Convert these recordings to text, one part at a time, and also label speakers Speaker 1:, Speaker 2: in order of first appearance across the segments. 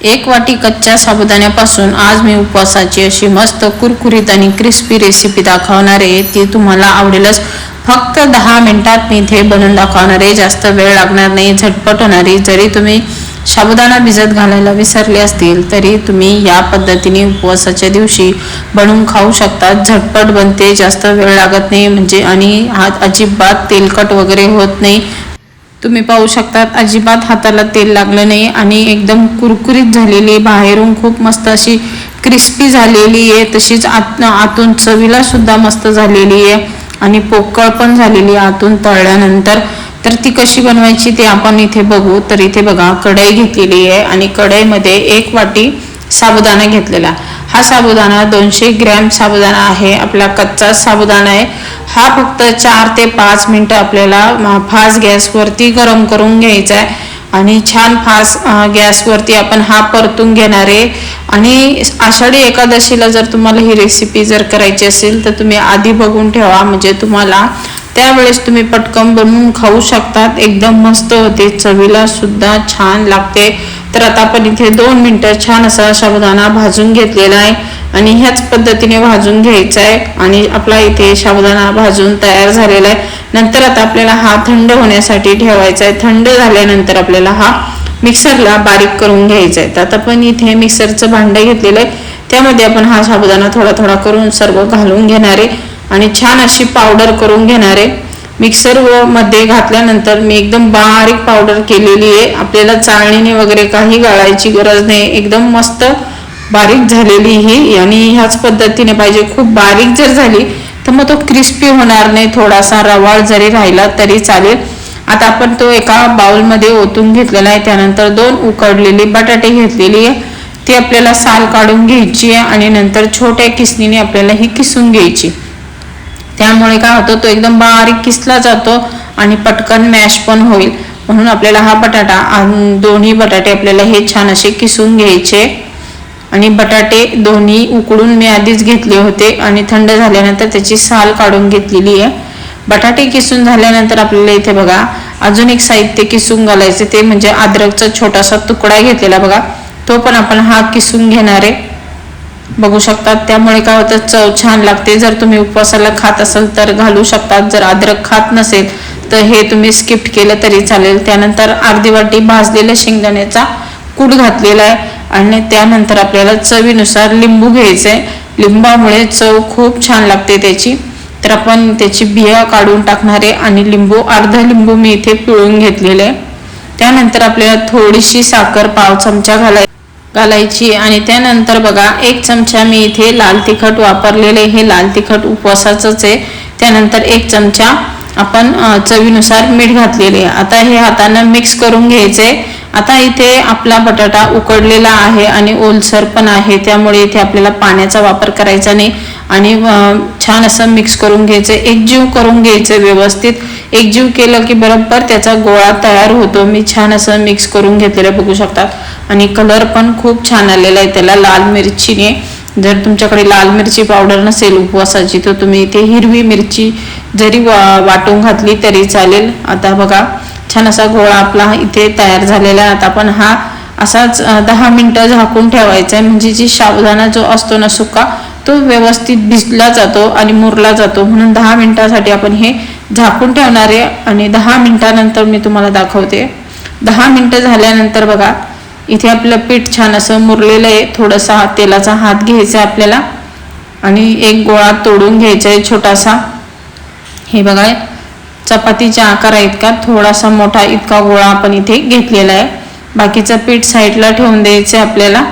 Speaker 1: एक वाटी कच्च्या साबुदाण्यापासून आज मी उपवासाची अशी मस्त कुरकुरीत आणि क्रिस्पी रेसिपी दाखवणार आहे. ती तुम्हाला आवडेलच. फक्त दहा मिनिटात मी इथे बनवून दाखवणार आहे. जास्त वेळ लागणार नाही झटपट होणारी जरी तुम्ही साबुदाणा भिजत घालायला विसरले असतील तरी तुम्ही या पद्धतीने उपवासाच्या दिवशी बनवून खाऊ शकता. झटपट बनते जास्त वेळ लागत नाही. म्हणजे आणि हात अजिबात तेलकट वगैरे होत नाही. तुम्ही पाहू शकतात अजिबात हाताला तेल लागलं नाही आणि एकदम कुरकुरीत झालेली बाहेरून खूप मस्त अशी क्रिस्पी झालेली आहे. तशीच आत आतून चवीला सुद्धा मस्त झालेली आहे आणि पोकळ पण झालेली आहे आतून तळल्यानंतर. तर ती कशी बनवायची ते आपण इथे बघू. तर इथे बघा कढई घेतलेली आहे आणि कढईमध्ये एक वाटी साबुदाणा घेतलेला. हा साबुदाणा दोनशे ग्रॅम साबुदाणा आहे. आपला कच्चा साबुदाणा आहे. हा फक्त चार ते पाच मिनटं आपल्याला फास्ट गॅसवरती गरम करून घ्यायचा आहे आणि छान फास्ट गॅसवरती आपण हा परतून घेणार आहे. आणि आषाढी एकादशीला जर तुम्हाला ही रेसिपी जर करायची असेल तर तुम्ही आधी बघून ठेवा. म्हणजे तुम्हाला त्यावेळेस तुम्ही पटकन बनवून खाऊ शकतात. एकदम मस्त होते. चवीला सुद्धा छान लागते. तर आता आपण इथे दोन मिनटं छान असा साबुदाणा भाजून घेतलेला आहे. आणि ह्याच पद्धतीने भाजून घ्यायचा आहे आणि आपला इथे साबुदाणा भाजून तयार झालेला आहे. नंतर आता आपल्याला हा थंड होण्यासाठी ठेवायचा आहे थंड झाल्यानंतर आपल्याला हा मिक्सरला बारीक करून घ्यायचा आहे तर आता पण इथे मिक्सरचं भांडं घेतलेलं आहे. त्यामध्ये आपण हा साबुदाणा थोडा थोडा करून सर्व घालून घेणार आहे आणि छान अशी पावडर करून घेणार आहे. मिक्सरमध्ये घातल्यानंतर मी एकदम बारीक पावडर केलेली आहे. आपल्याला चाळणीने वगैरे काही गाळायची गरज नाही. एकदम मस्त बारीक झालेली ही आणि ह्याच पद्धतीने पाहिजे खूप बारीक जर झाली तर मग तो क्रिस्पी होणार नाही. थोडासा रवाळ जरी राहिला तरी चालेल. आता आपण तो एका बाउलमध्ये ओतून घेतलेला आहे. त्यानंतर दोन उकडलेली बटाटे घेतलेली आहे. ती आपल्याला साल काढून घ्यायची आहे आणि नंतर छोट्या किसनीने आपल्याला ही किसून घ्यायची. त्यामुळे काय होतं तो एकदम बारीक किसला जातो आणि पटकन मॅश पण होईल. म्हणून आपल्याला हा बटाटा आणि दोन्ही बटाटे आपल्याला हे छान असे किसून घ्यायचे. आणि बटाटे दोन्ही उकडून मी आधीच घेतले होते आणि थंड झाल्यानंतर त्याची साल काढून घेतलेली आहे. बटाटे किसून झाल्यानंतर आपल्याला इथे बघा अजून एक साहित्य किसून घालायचे ते म्हणजे अद्रकचा छोटासा तुकडा घेतलेला बघा. तो पण आपण हा किसून घेणार आहे. बघू शकतात त्यामुळे काय होतं चव छान लागते. जर तुम्ही उपवासाला खात असाल तर घालू शकतात. जर अद्रक खात नसेल तर हे तुम्ही स्किप्ट केलं तरी चालेल. त्यानंतर अर्धी वाटी भाजलेल्या शेंगदाण्याचा कूट घातलेला आहे. आणि त्यानंतर आपल्याला चवीनुसार लिंबू घ्यायचं. आहे लिंबामुळे चव खूप छान लागते त्याची. तर आपण त्याची बिया काढून टाकणारे आणि लिंबू अर्धा लिंबू मी इथे पिळून घेतलेले. आहे त्यानंतर आपल्याला थोडीशी साखर पाव चमचा घालाय घालायची आणि त्यानंतर बघा एक चमचा मी इथे लाल तिखट वापरलेले. हे लाल तिखट उपवासाचंच आहे. त्यानंतर एक चमचा आपण चवीनुसार मीठ घातलेले आहे. आता हे हातानं मिक्स करून घ्यायचे. आता इथे आपला बटाटा उकडलेला आहे आणि ओलसर पण आहे. त्यामुळे इथे आपल्याला पाण्याचा वापर करायचा नाही. आणि छान असं मिक्स करून घ्यायचं एकजीव करून घ्यायचं व्यवस्थित. एकजीव केलं की बरोबर त्याचा गोळा तयार होतो. मी छान असं मिक्स करून घेतलेलं बघू शकतात आणि कलर पण खूप छान आलेला आहे त्याला लाल मिरचीने. जर तुमच्याकडे लाल मिरची पावडर नसेल उपवासाची तर तुम्ही इथे हिरवी मिरची जरी वा- वाटून घातली तरी चालेल. आता बघा छान असा गोळा आपला इथे तयार झालेला आहे. आता आपण हा असाच दहा मिनटं झाकून ठेवायचा आहे म्हणजे जी साबुदाणा जो असतो ना सुका तो व्यवस्थित भिजला जातो आणि मुरला जातो. म्हणून दहा मिनटासाठी आपण हे झाकून ठेवणार आहे आणि दहा मिनटानंतर मी तुम्हाला दाखवते. दहा मिनटं झाल्यानंतर बघा इथे आपलं पीठ छान असं मुरलेलं आहे. थोडासा तेलाचा हात घ्यायचा आहे आपल्याला. आणि एक गोळा तोडून घ्यायचा आहे छोटासा. हे बघा चपातीच्या आकार आहेत का थोडासा मोठा इतका गोळा आपण इथे घेतलेला आहे. बाकीचं पीठ साईडला ठेवून द्यायचं आहे आपल्याला.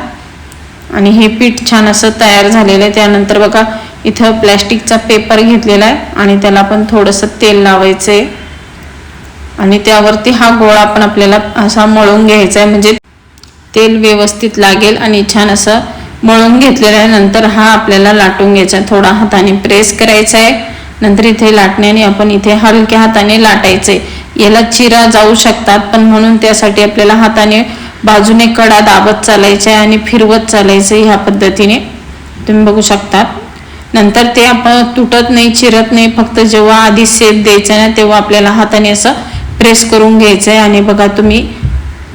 Speaker 1: आणि हे पीठ छान असं तयार झालेलं आहे. त्यानंतर बघा इथं प्लॅस्टिकचा पेपर घेतलेला आहे आणि त्याला पण थोडंसं तेल लावायचं आहे आणि त्यावरती हा गोळा पण आपल्याला असा मळून घ्यायचा आहे. म्हणजे तेल व्यवस्थित लागेल आणि छान असं मळून घेतलेलं आहे. नंतर हा आपल्याला लाटून घ्यायचा आहे. थोडा हाताने प्रेस करायचा आहे. नंतर इथे लाटण्याने आपण इथे हलक्या हाताने लाटायचे. याला चिरा जाऊ शकतात पण म्हणून त्यासाठी आपल्याला हाताने बाजूने कडा दाबत चालायचे आहे आणि फिरवत चालायचे ह्या पद्धतीने. तुम्ही बघू शकतात. नंतर ते आपण तुटत नाही चिरत नाही फक्त जेव्हा आधी सेप द्यायचं ना तेव्हा आपल्याला हाताने असं प्रेस करून घ्यायचं आहे आणि बघा तुम्ही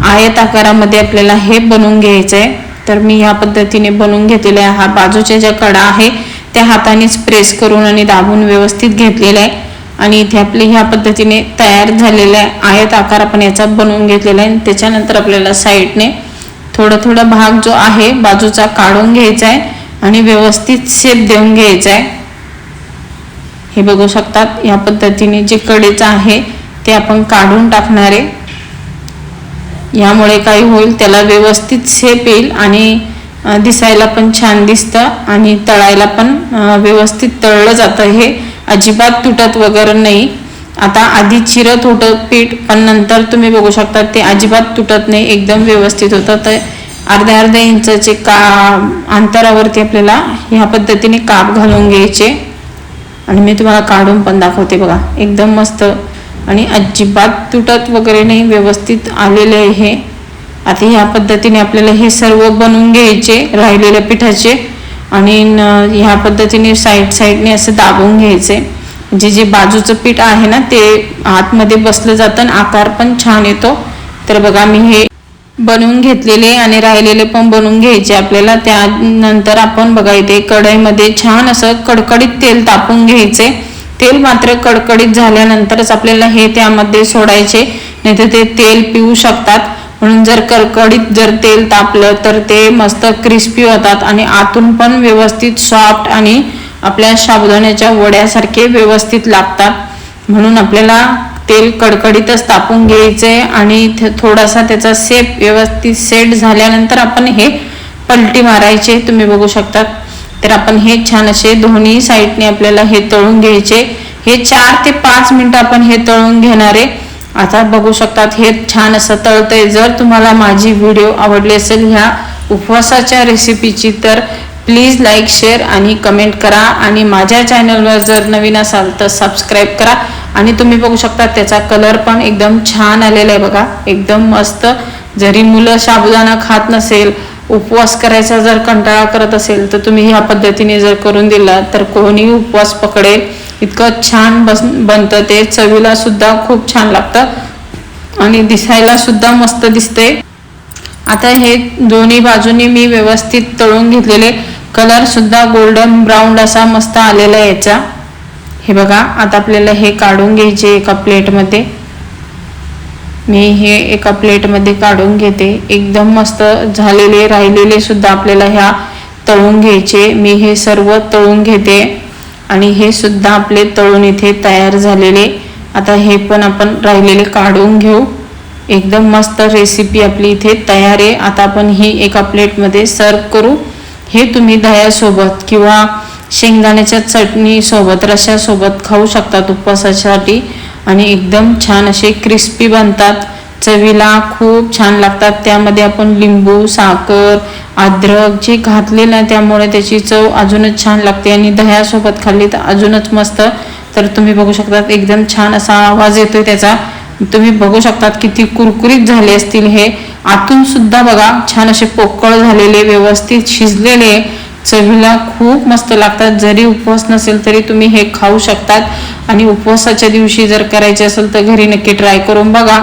Speaker 1: आयत आकारामध्ये आपल्याला हे बनवून घ्यायचं आहे तर मी ह्या पद्धतीने बनवून घेतलेला आहे. हा बाजूच्या ज्या कडा आहे त्या हातानेच प्रेस करून आणि दाबून व्यवस्थित घेतलेला आहे. आणि इथे आपले ह्या पद्धतीने तयार झालेला आहे आयत आकार आपण याचा बनवून घेतलेला आहे. आणि त्याच्यानंतर आपल्याला साईडने थोडा थोडा भाग जो आहे बाजूचा काढून घ्यायचा आहे आणि व्यवस्थित शेप देऊन घ्यायचा आहे. हे बघू शकतात या पद्धतीने जे कडेचं आहे ते आपण काढून टाकणार आहे. यामुळे काय होईल त्याला व्यवस्थित शेप येईल आणि दिसायला पण छान दिसतं आणि तळायला पण व्यवस्थित तळलं जातं. हे अजिबात तुटत वगैरे नाही. आता आधी चिरत होतं पीठ पण नंतर तुम्ही बघू शकता ते अजिबात तुटत नाही एकदम व्यवस्थित होतं. तर अर्ध्या अर्ध्या इंचाचे का अंतरावरती आपल्याला ह्या पद्धतीने काप घालून घ्यायचे. आणि मी तुम्हाला काढून पण दाखवते बघा. एकदम मस्त आणि अजिबात तुटत वगैरे नाही व्यवस्थित आलेले आहे हे. आता ह्या पद्धतीने आपल्याला हे सर्व बनवून घ्यायचे राहिलेल्या पिठाचे. आणि ह्या पद्धतीने साईड साईडने असं दाबून घ्यायचे. म्हणजे जे बाजूचं पीठ आहे ना ते आतमध्ये बसलं जातं आणि आकार पण छान येतो. तर बघा मी हे बनवून घेतलेले आणि राहिलेले पण बनवून घ्यायचे आपल्याला. त्यानंतर आपण बघा इथे कढईमध्ये छान असं कडकडीत तेल तापून घ्यायचे. तेल मात्र कडकडीत झाल्यानंतरच आपल्याला हे त्यामध्ये सोडायचे. नाहीतर ते तेल पिऊ शकतात. म्हणून जर कडकडीत जर तेल तापलं तर ते मस्त क्रिस्पी होतात आणि आतून पण व्यवस्थित सॉफ्ट आणि आपल्या साबुदाण्याच्या वड्यासारखे व्यवस्थित लागतात. म्हणून आपल्याला तेल कडकडीतच तापून घ्यायचंय आणि थ- थोडासा त्याचा सेप व्यवस्थित सेट झाल्यानंतर आपण हे पलटी मारायचे. तुम्ही बघू शकतात तर आपण हे छान असे दोन्ही साईडने आपल्याला हे तळून घ्यायचे. हे चार ते पाच मिनिटं आपण हे तळून घेणारे. आता बघू शकतात हे छान असं तळतंय. जर तुम्हाला माझी व्हिडिओ आवडली असेल ह्या उपवासाच्या रेसिपीची तर प्लीज लाईक शेअर आणि कमेंट करा. आणि माझ्या चॅनलवर जर नवीन असाल तर सबस्क्राईब करा. आणि तुम्ही बघू शकता त्याचा कलर पण एकदम छान आलेला आहे बघा. एकदम मस्त. जरी मुलं साबुदाणा खात नसेल उपवास करायचा जर कंटाळा करत असेल तर तुम्ही ह्या पद्धतीने जर करून दिला तर कोणी उपवास पकडेल. इतकं छान बस बनतं. ते चवीला सुद्धा खूप छान लागतं. आणि दिसायला सुद्धा मस्त दिसते. आता हे दोन्ही बाजूनी मी व्यवस्थित तळून घेतलेले. कलर सुद्धा गोल्डन ब्राऊन असा मस्त आलेला याचा. हे बघा आता आपल्याला हे काढून घ्यायचे एका प्लेटमध्ये. मी हे एका प्लेटमध्ये काढून घेते. एकदम मस्त झालेले राहिलेले सुद्धा आपल्याला ह्या तळून घ्यायचे. मी हे सर्व तळून घेते. आणि हे सुद्धा आपले तळून इथे तयार झालेले. आता हे पण आपण राहिलेले काढून घेऊ. एकदम मस्त रेसिपी आपली इथे तयार आहे. आता आपण ही एका प्लेटमध्ये सर्व करू. हे तुम्ही दह्यासोबत किंवा शेंगदाण्याच्या चटणीसोबत रशासोबत खाऊ शकतात उपवासासाठी. आणि एकदम छान असे क्रिस्पी बनतात. चवीला खूप छान लागतात. त्यामध्ये आपण लिंबू साखर अद्रक जे घातले ना त्यामुळे त्याची चव अजूनच छान लागते आणि दह्यासोबत खाल्ली तर अजूनच मस्त. तर तुम्ही बघू शकतात एकदम छान असा आवाज येतोय त्याचा. तुम्ही बघू शकतात किती कुरकुरीत झाले असतील हे. आतून सुद्धा बघा छान असे पोकळ झालेले व्यवस्थित शिजलेले. चवीला खूप मस्त लागतात. जरी उपवास नसेल तरी तुम्ही हे खाऊ शकतात. आणि उपवासाच्या दिवशी जर करायचे असेल तर घरी नक्की ट्राय करून बघा.